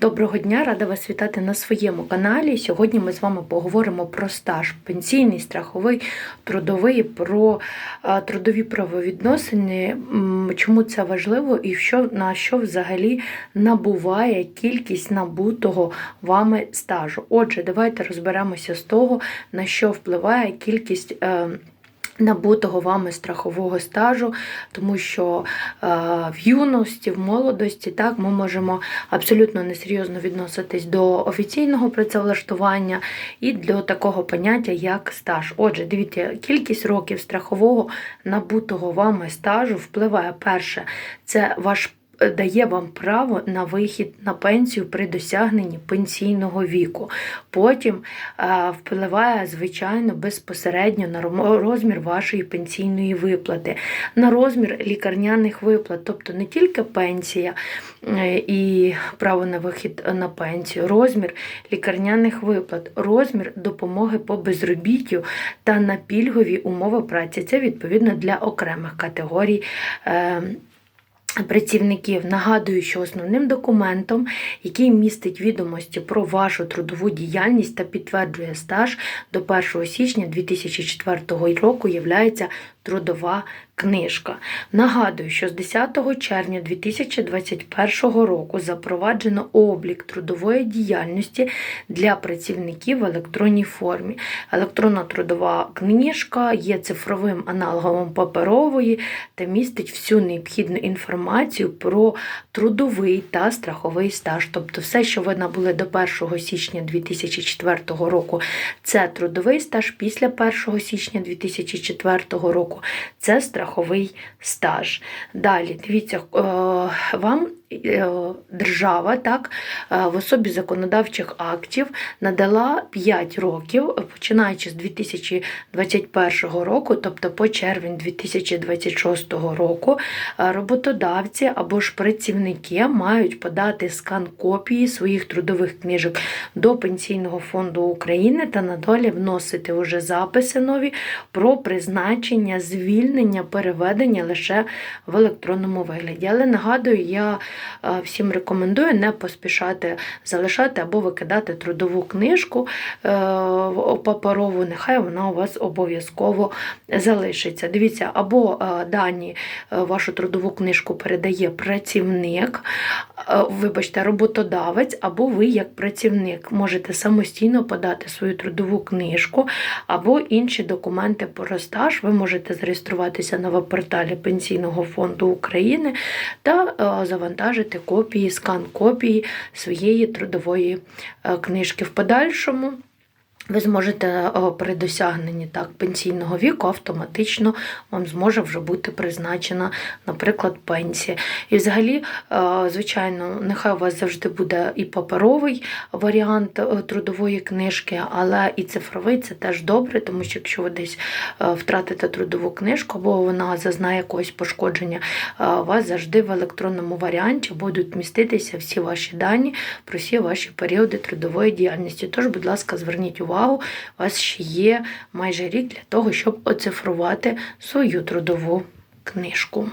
Доброго дня, рада вас вітати на своєму каналі. Сьогодні ми з вами поговоримо про стаж пенсійний, страховий, трудовий, про е, трудові правовідносини, чому це важливо і що, на що взагалі набуває кількість набутого вами стажу. Отже, давайте розберемося з того, на що впливає кількість. Набутого вами страхового стажу, тому що е, в юності, в молодості, так ми можемо абсолютно несерйозно відноситись до офіційного працевлаштування і до такого поняття, як стаж. Отже, дивіться, кількість років страхового набутого вами стажу впливає перше, це ваш дає вам право на вихід на пенсію при досягненні пенсійного віку. Потім е, впливає, звичайно, безпосередньо на розмір вашої пенсійної виплати, на розмір лікарняних виплат, тобто не тільки пенсія е, і право на вихід на пенсію, розмір лікарняних виплат, розмір допомоги по безробіттю та на пільгові умови праці. Це відповідно для окремих категорій. Працівників нагадую, що основним документом, який містить відомості про вашу трудову діяльність та підтверджує стаж до 1 січня 2004 року, є трудова книжка. Нагадую, що з 10 червня 2021 року запроваджено облік трудової діяльності для працівників в електронній формі. Електронна трудова книжка є цифровим аналогом паперової та містить всю необхідну інформацію про трудовий та страховий стаж. Тобто, все, що ви набули до 1 січня 2004 року, це трудовий стаж після 1 січня 2004 року. Це страховий стаж. Далі, дивіться, е, вам держава так, е, в особі законодавчих актів надала 5 років, починаючи з 2021 року, тобто по червень 2026 року, е, роботодавці або ж працівники мають подати скан копії своїх трудових книжок до Пенсійного фонду України та надалі вносити вже записи нові про призначення, звільнення, переведення лише в електронному вигляді. Але нагадую, я е, всім рекомендую не поспішати залишати або викидати трудову книжку е, паперову, нехай вона у вас обов'язково залишиться. Дивіться, або е, дані е, вашу трудову книжку передає працівник, е, вибачте, роботодавець, або ви як працівник можете самостійно подати свою трудову книжку або інші документи про стаж. Ви можете зареєструватися на веб-порталі Пенсійного фонду України та е, завантажити копії, скан копії своєї трудової е, книжки. В подальшому ви зможете при досягненні так, пенсійного віку автоматично вам зможе вже бути призначена, наприклад, пенсія. І взагалі, звичайно, нехай у вас завжди буде і паперовий варіант трудової книжки, але і цифровий це теж добре, тому що якщо ви десь втратите трудову книжку або вона зазнає якогось пошкодження, у вас завжди в електронному варіанті будуть міститися всі ваші дані про всі ваші періоди трудової діяльності. Тож, будь ласка, зверніть увагу, у вас ще є майже рік для того, щоб оцифрувати свою трудову книжку.